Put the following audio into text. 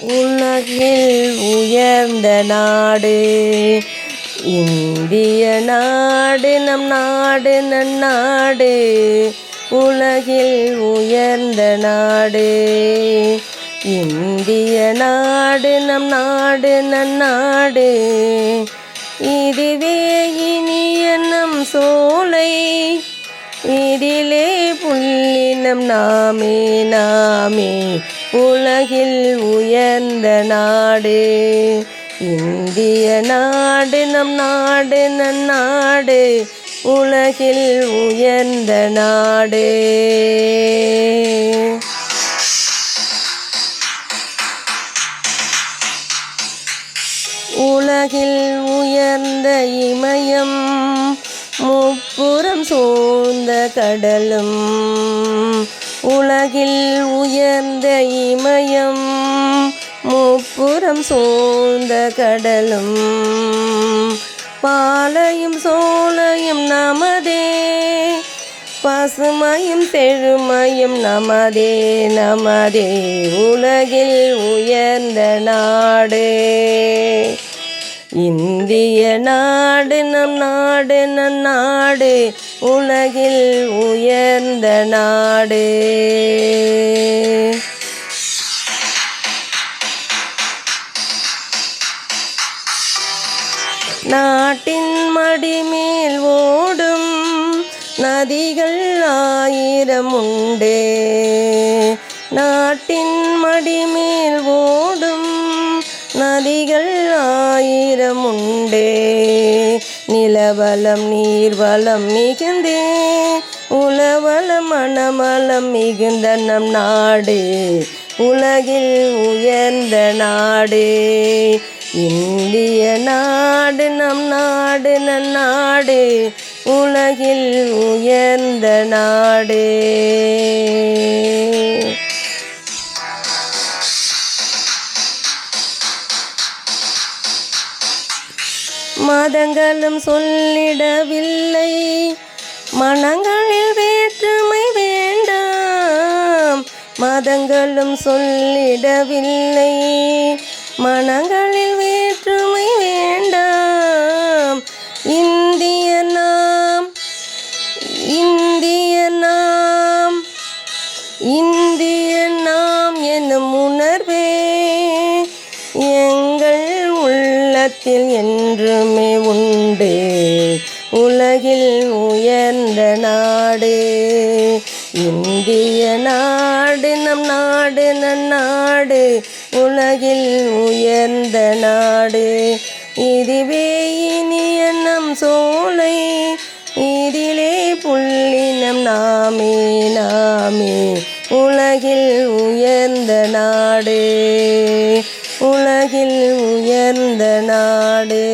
உலகில் உயர்ந்த நாடு இந்திய நாடு நம் நாடு நன்னாடு உலகில் உயர்ந்த நாடு இந்திய நாடு நம் நாடு நன்னாடு இதுவே இனிய நம் சோலை இதிலே புள்ளினம் நாமே நாமே. உலகில் உயர்ந்த நாடு இந்திய நாடு நம் நாடு நம் நாடு உலகில் உயர்ந்த நாடு. உலகில் உயர்ந்த இமயம் முப்புறம் சூழ்ந்த கடலும் உலகில் உயர்ந்த இமயம் முப்புறம் சூழ்ந்த கடலும். பாலையும் சோலையும் நமதே பசுமையும் பெருமையும் நமதே நமதே. உலகில் உயர்ந்த நாடு. இந்திய நாடு நம் நாடு நம் நாடு உலகில் உயர்ந்த நாடு. நாட்டின் மடிமேல் ஓடும் நதிகள் ஆயிரம் உண்டு. நாட்டின் மடிமேல் ஓடும் நதிகள் ஆயிரம் உண்டே நிலவளம் நீர்வளம் மிகுந்தே. உலவளம் மணமளம் மிகுந்த நம் நாடு. உலகில் உயர்ந்த நாடு. இந்திய நாடு நம் நாடு நன்னாடு. உலகில் உயர்ந்த நாடு. மதங்களும் சொல்லிடவில்லை. மனங்களில் வேற்றுமை வேண்டாம். மதங்களும் சொல்லிடவில்லை. மனங்களில் வேற்றுமை வேண்டாம். இந்திய நாம் இந்திய நாம் இந்த உள்ளத்தில் என்றுமே உண்டு. உலகில் உயர்ந்த நாடு. இந்திய நாடு நம் நாடு நன்னாடு உலகில் உயர்ந்த நாடு. இதுவே இனிய நம் சோலை. இதிலே புள்ளினம் நாமே நாமே. உலகில் உயர்ந்த நாடு. உலகில் உயர்ந்த நாடு.